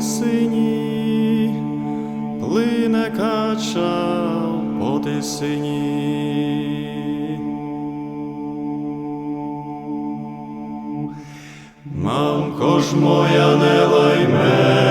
Сині, плине кача поти тисині. Мамко ж моя не лай мамко